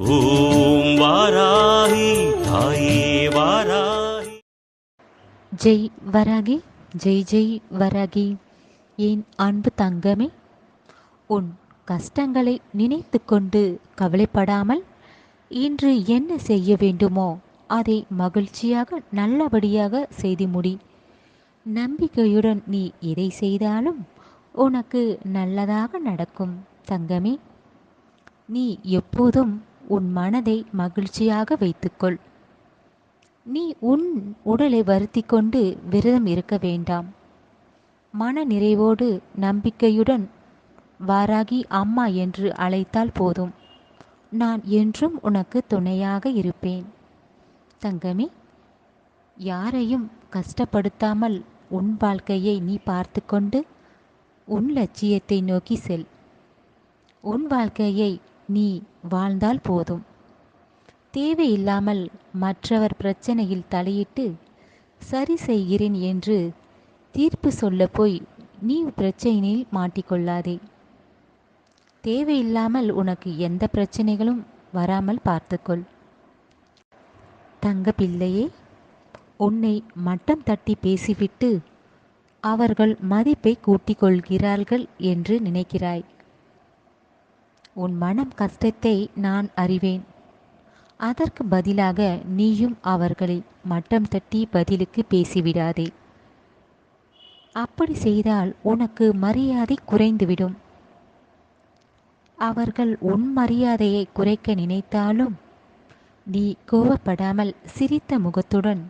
ஓம் வாராகி தாயே வாராகி. ஜெய் வராகி ஜெய் ஜெய் வராகி. என் அன்பு தங்கமே? உன் கஷ்டங்களை நினைத்து கொண்டு கவலைப்படாமல் இன்று என்ன செய்ய வேண்டுமோ அதை மகிழ்ச்சியாக நல்லபடியாக செய்து முடி. நம்பிக்கையுடன் நீ எதை செய்தாலும் உனக்கு நல்லதாக நடக்கும் தங்கமே. நீ எப்போதும் உன் மனதை மகிழ்ச்சியாக வைத்துக்கொள். நீ உன் உடலை வருத்தி கொண்டு விரதம் இருக்க வேண்டாம். மன நிறைவோடு நம்பிக்கையுடன் வாராகி அம்மா என்று அழைத்தால் போதும். நான் என்றும் உனக்கு துணையாக இருப்பேன். தங்கமே யாரையும் கஷ்டப்படுத்தாமல் உன் வாழ்க்கையை நீ பார்த்து கொண்டு உன் லட்சியத்தை நோக்கி செல். உன் வாழ்க்கையை நீ வாழ்ந்தால் போதும். தேவையில்லாமல் மற்றவர் பிரச்சனையில் தலையிட்டு சரி செய்கிறேன் என்று தீர்ப்பு சொல்ல போய் நீ பிரச்சனையில் மாட்டிக்கொள்ளாதே. தேவையில்லாமல் உனக்கு எந்த பிரச்சனைகளும் வராமல் பார்த்துக்கொள். தங்க பிள்ளையே உன்னை மட்டம் தட்டி பேசிவிட்டு அவர்கள் மதிப்பை கூட்டிக் கொள்கிறார்கள் என்று நினைக்கிறாய். உன் மனம் கஷ்டத்தை நான் அறிவேன். அதற்கு பதிலாக நீயும் அவர்களை மட்டம் தட்டி பதிலுக்கு பேசிவிடாதே. அப்படி செய்தால் உனக்கு மரியாதை குறைந்துவிடும். அவர்கள் உன் மரியாதையை குறைக்க நினைத்தாலும் நீ கோவப்படாமல் சிரித்த முகத்துடன்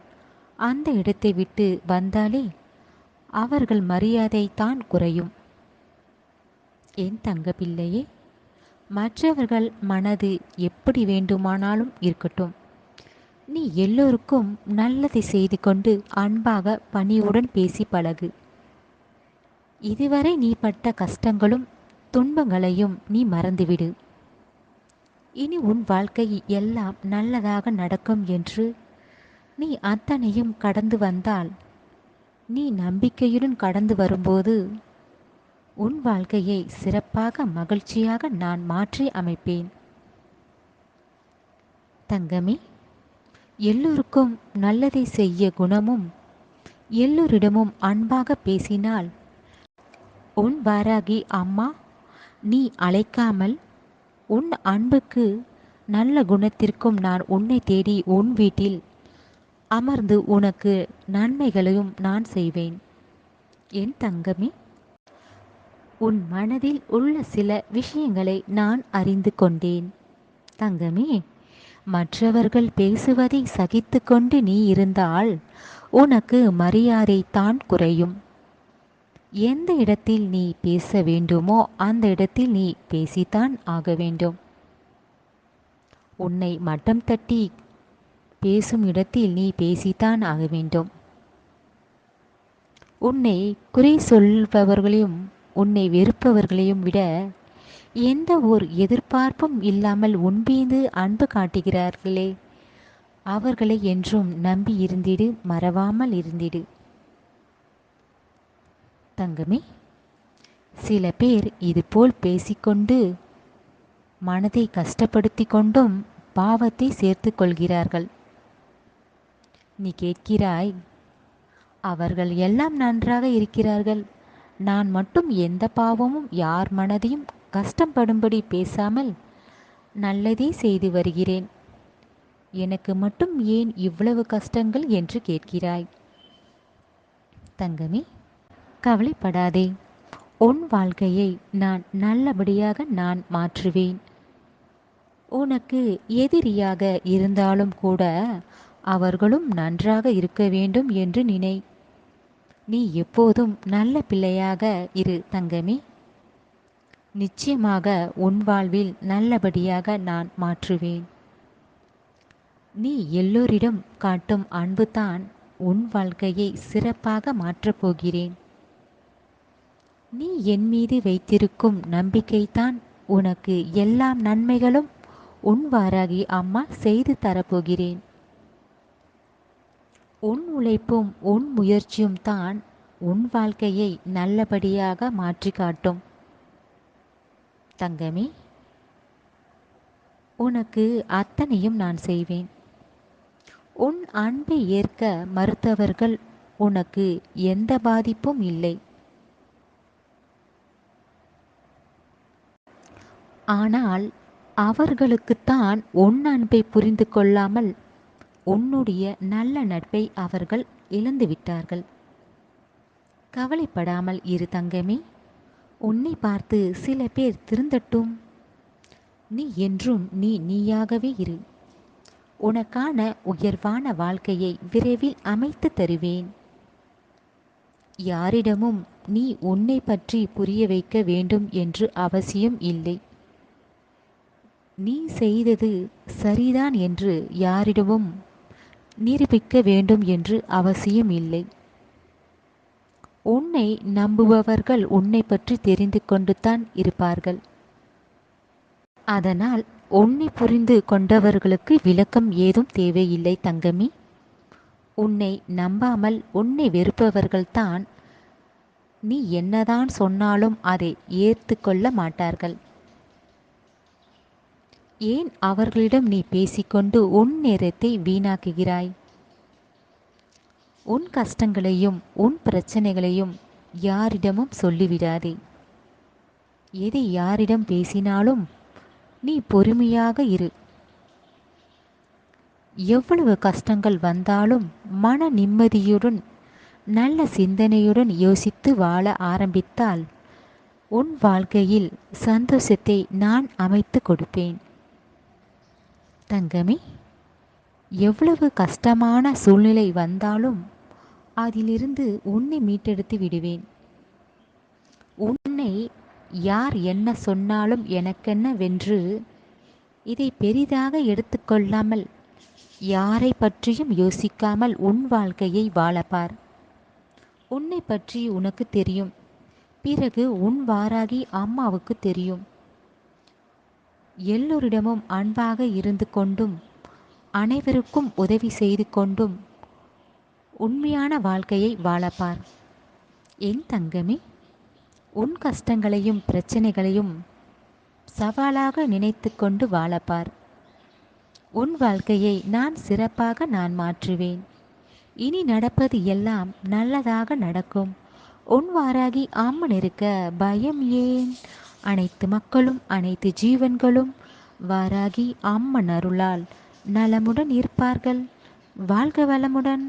அந்த இடத்தை விட்டு வந்தாலே அவர்கள் மரியாதை தான் குறையும். என் தங்க பிள்ளையே மற்றவர்கள் மனது எப்படி வேண்டுமானாலும் இருக்கட்டும். நீ எல்லோருக்கும் நல்லதை செய்து கொண்டு அன்பாக பணிவுடன் பேசி பழகு. இதுவரை நீ பட்ட கஷ்டங்களும் துன்பங்களையும் நீ மறந்துவிடு. இனி உன் வாழ்க்கை எல்லாம் நல்லதாக நடக்கும் என்று நீ அத்தனையும் கடந்து வந்தால் நீ நம்பிக்கையுடன் கடந்து வரும்போது உன் வாழ்க்கையை சிறப்பாக மகிழ்ச்சியாக நான் மாற்றி அமைப்பேன். தங்கமே எல்லோருக்கும் நல்லதை செய்ய குணமும் எல்லோரிடமும் அன்பாக பேசினால் உன் வாராகி அம்மா நீ அழைக்காமல் உன் அன்புக்கு நல்ல குணத்திற்கும் நான் உன்னை தேடி உன் வீட்டில் அமர்ந்து உனக்கு நன்மைகளையும் நான் செய்வேன். என் தங்கமே உன் மனதில் உள்ள சில விஷயங்களை நான் அறிந்து கொண்டேன். தங்கமே மற்றவர்கள் பேசுவதை சகித்து கொண்டு நீ இருந்தால் உனக்கு மரியாதை தான் குறையும். எந்த இடத்தில் நீ பேச வேண்டுமோ அந்த இடத்தில் நீ பேசித்தான் ஆக வேண்டும். உன்னை மட்டம் தட்டி பேசும் இடத்தில் நீ பேசித்தான் ஆக வேண்டும். உன்னை குறை சொல்பவர்களையும் உன்னை வெறுப்பவர்களையும் விட எந்த ஒரு எதிர்பார்ப்பும் இல்லாமல் உன்பீந்து அன்பு காட்டுகிறார்களே. அவர்களை என்றும் நம்பி இருந்திடு மறவாமல் இருந்திடு. தங்கமே சில பேர் இதுபோல் பேசிக்கொண்டு மனதை கஷ்டப்படுத்தி கொண்டும் பாவத்தை சேர்த்து கொள்கிறார்கள். நீ கேட்கிறாய் அவர்கள் எல்லாம் நன்றாக இருக்கிறார்கள். நான் மட்டும் எந்த பாவமும் யார் மனதையும் கஷ்டப்படும்படி பேசாமல் நல்லதே செய்து வருகிறேன். எனக்கு மட்டும் ஏன் இவ்வளவு கஷ்டங்கள் என்று கேட்கிறாய்? தங்கமே கவலைப்படாதே. உன் வாழ்க்கையை நான் நல்லபடியாக நான் மாற்றுவேன். உனக்கு எதிரியாக இருந்தாலும் கூட அவர்களும் நன்றாக இருக்க வேண்டும் என்று நினை நீ எப்போதும் நல்ல பிள்ளையாக இரு தங்கமே. நிச்சயமாக உன் வாழ்வில் நல்லபடியாக நான் மாற்றுவேன். நீ எல்லோரிடம் காட்டும் அன்புதான் உன் வாழ்க்கையை சிறப்பாக மாற்றப் போகிறேன். நீ என் மீது வைத்திருக்கும் நம்பிக்கைதான் உனக்கு எல்லா நன்மைகளும் உன் வாராகி அம்மா செய்து தரப்போகிறேன் உன் உழைப்பும் உன் முயற்சியும் தான் உன் வாழ்க்கையை நல்லபடியாக மாற்றி காட்டும். தங்கமே உனக்கு அத்தனையும் நான் செய்வேன். உன் அன்பை ஏற்க மறுத்தவர்கள் உனக்கு எந்த பாதிப்பும் இல்லை. ஆனால் அவர்களுக்குத்தான் உன் அன்பை புரிந்து கொள்ளாமல் உன்னுடைய நல்ல நட்பை அவர்கள் இழந்து விட்டார்கள் கவலைப்படாமல் இரு தங்கமே உன்னை பார்த்து சில பேர் திருந்தட்டும். நீ என்றும் நீ நீயாகவே இரு. உனக்கான உயர்வான வாழ்க்கையை விரைவில் அமைத்து தருவேன். யாரிடமும் நீ உன்னை பற்றி புரிய வைக்க வேண்டும் என்று அவசியம் இல்லை. நீ செய்தது சரிதான் என்று யாரிடமும் நிரூபிக்க வேண்டும் என்று அவசியம் இல்லை. உன்னை நம்புபவர்கள் உன்னை பற்றி தெரிந்து கொண்டு தான் இருப்பார்கள். அதனால் உன்னை புரிந்து கொண்டவர்களுக்கு விளக்கம் ஏதும் தேவையில்லை தங்கமி. உன்னை நம்பாமல் உன்னை வெறுப்பவர்கள்தான் நீ என்னதான் சொன்னாலும் அதை ஏற்று கொள்ள மாட்டார்கள். ஏன் அவர்களிடம் நீ பேசிக்கொண்டு உன் நேரத்தை வீணாக்குகிறாய்? உன் கஷ்டங்களையும் உன் பிரச்சனைகளையும் யாரிடமும் சொல்லிவிடாதே. எதை யாரிடம் பேசினாலும் நீ பொறுமையாக இரு. எவ்வளவு கஷ்டங்கள் வந்தாலும் மன நிம்மதியுடன் நல்ல சிந்தனையுடன் யோசித்து வாழ ஆரம்பித்தால் உன் வாழ்க்கையில் சந்தோஷத்தை நான் அமைத்து கொடுப்பேன். தங்கமே எவ்வளவு கஷ்டமான சூழ்நிலை வந்தாலும் அதிலிருந்து உன்னை மீட்டெடுத்து விடுவேன். உன்னை யார் என்ன சொன்னாலும் எனக்கென்ன வென்று இதை பெரிதாக எடுத்துக்கொள்ளாமல் யாரை பற்றியும் யோசிக்காமல் உன் வாழ்க்கையை வாழப்பார். உன்னை பற்றி உனக்கு தெரியும். பிறகு உன் வாராகி அம்மாவுக்கு தெரியும். எல்லோரிடமும் அன்பாக இருந்து கொண்டும் அனைவருக்கும் உதவி செய்து கொண்டும் உண்மையான வாழ்க்கையை வாழப்பார். என் தங்கமே உன் கஷ்டங்களையும் பிரச்சனைகளையும் சவாலாக நினைத்து கொண்டு வாழப்பார். உன் வாழ்க்கையை நான் சிறப்பாக நான் மாற்றுவேன். இனி நடப்பது எல்லாம் நல்லதாக நடக்கும். உன் வாராகி அம்மன் இருக்க பயம் ஏன்? அனைத்து மக்களும் அனைத்து ஜீவன்களும் வாராகி அம்மன் அருளால் நலமுடன் இருப்பார்கள். வாழ்க வளமுடன்.